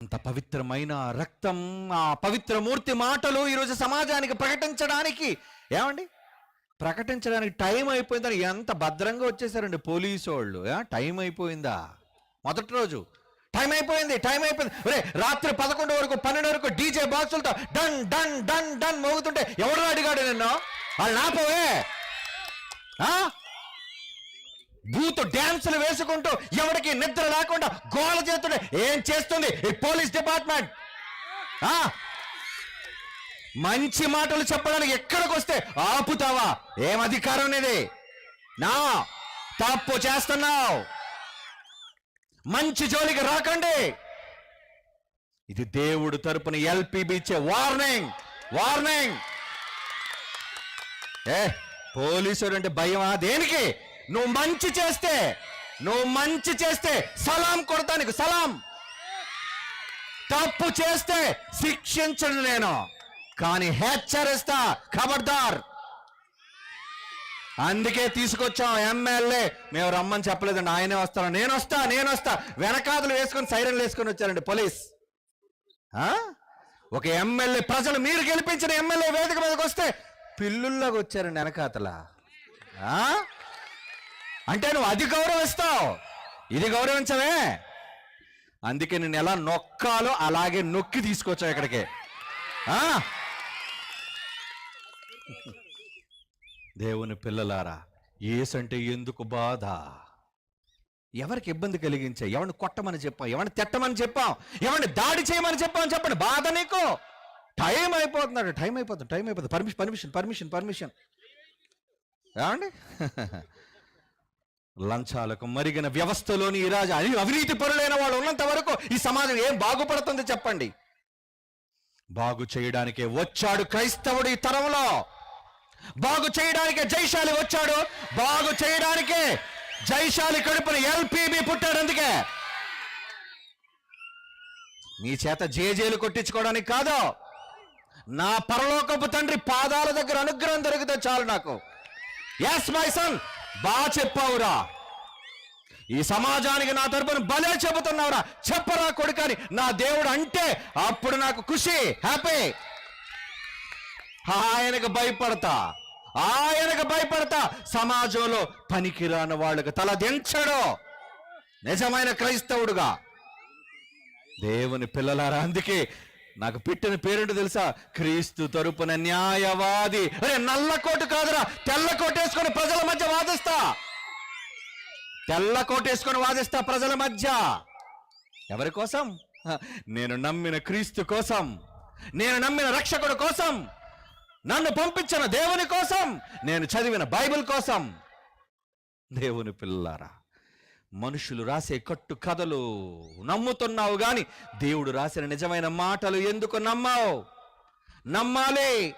అంత పవిత్రమైన రక్తం ఆ పవిత్ర మూర్తి మాటలు ఈరోజు సమాజానికి ప్రకటించడానికి ఏమండి? ప్రకటించడానికి టైం అయిపోయిందని ఎంత భద్రంగా వచ్చేసారండి పోలీసు వాళ్ళు ఆ, టైం అయిపోయిందా? మొదటి రోజు. టైం అయిపోయింది టైం అయిపోయింది. ఒరే రాత్రి పదకొండు వరకు పన్నెండు వరకు డీజే బాక్సులతో డన్ డన్ డన్ డన్ మోగుతుంటే ఎవరు అడిగాడు నిన్ను? వాళ్ళు నాపోవే? ఆ? బూతు డ్యాన్సులు వేసుకుంటూ ఎవరికి నిద్ర లేకుండా గోల చేస్తుండే. ఏం చేస్తుంది? ఈ పోలీస్ డిపార్ట్మెంట్. ఆ? మంచి మాటలు చెప్పడానికి ఎక్కడికి వస్తే ఆపుతావా? ఏం అధికారం ఇది నా తప్పు చేస్తున్నావు. మంచి జోలికి రాకండి. ఇది దేవుడు తరపున ఎల్పిబి ఇచ్చే వార్నింగ్. వార్నింగ్. ఏ పోలీసుడు అంటే భయమా? దేనికి? నువ్వు మంచి చేస్తే నువ్వు మంచి చేస్తే సలాం కొడతానికి సలాం. తప్పు చేస్తే శిక్షించను నేను కానీ హెచ్చరిస్తా ఖబర్దార్. అందుకే తీసుకొచ్చాం ఎమ్మెల్యే. మేము రమ్మని చెప్పలేదండి ఆయనే వస్తాను నేను వస్తా నేను వస్తా. వెనకాదులు వేసుకొని సైరన్లు వేసుకొని వచ్చారండి పోలీస్. ఆ? ఒక ఎమ్మెల్యే ప్రజలు మీరు గెలిపించిన ఎమ్మెల్యే వేదిక మీదకి వస్తే పిల్లుల్లాగా వచ్చారండి వెనకాతల. ఆ? అంటే నువ్వు అది గౌరవిస్తావు. ఇది గౌరవించవే. అందుకే నేను ఎలా నొక్కాలో అలాగే నొక్కి తీసుకొచ్చావు ఇక్కడికి. ఆ? దేవుని పిల్లలారా ఏసంటే ఎందుకు బాధ? ఎవరికి ఇబ్బంది కలిగించే ఎవరిని కొట్టమని చెప్పాం ఎవరిని తిట్టమని చెప్పాం ఎవరిని దాడి చేయమని చెప్పామని చెప్పండి. బాధ నీకు? టైం అయిపోతున్నాడు టైం అయిపోతుంది. టైం అయిపోతుంది. Permission permission permission permission. ఏమండి? లంచాలకు మరిగిన వ్యవస్థలోని ఈ రాజు అని అవినీతి పరులైన వాళ్ళు ఉన్నంత వరకు ఈ సమాజం ఏం బాగుపడుతుంది చెప్పండి? బాగు చేయడానికే వచ్చాడు క్రైస్తవుడు ఈ తరంలో. బాగు చేయడానికే జైశాలి వచ్చాడు. బాగు చేయడానికే జైశాలి కడుపున ఎల్పిబి పుట్టాడు అందుకే. మీ చేత జేజేలు కొట్టించుకోవడానికి కాదు. నా పరలోకపు తండ్రి పాదాల దగ్గర అనుగ్రహం దొరికితే చాలు నాకు. ఎస్ మై సన్ బా చెప్పావురా. ఈ సమాజానికి నా తరపున భలే చెబుతున్నావురా. చెప్పరా కొడుకని. నా దేవుడు అంటే అప్పుడు నాకు ఖుషి హ్యాపీ. ఆయనకు భయపడతా. ఆయనకు భయపడతా. సమాజంలో పనికిరాని వాళ్ళకి తల దించడు. నిజమైన క్రైస్తవుడుగా. దేవుని పిల్లలారా అందుకే నాకు పెట్టిన పేరేంటో తెలుసా? క్రీస్తు తరపున న్యాయవాది. అరే నల్ల కోటు కాదురా. తెల్ల కోటు వేసుకొని ప్రజల మధ్య వాదిస్తా. తెల్ల కోటు వేసుకొని వాదిస్తా ప్రజల మధ్య. ఎవరి కోసం? నేను నమ్మిన క్రీస్తు కోసం. నేను నమ్మిన రక్షకుడు కోసం. నన్ను పంపించిన దేవుని కోసం. నేను చదివిన బైబిల్ కోసం. దేవుని పిల్లారా. మనుషులు రాసే కట్టు కథలు నమ్ముతున్నావు గాని దేవుడు రాసిన నిజమైన మాటలు ఎందుకు నమ్మావు? నమ్మాలి!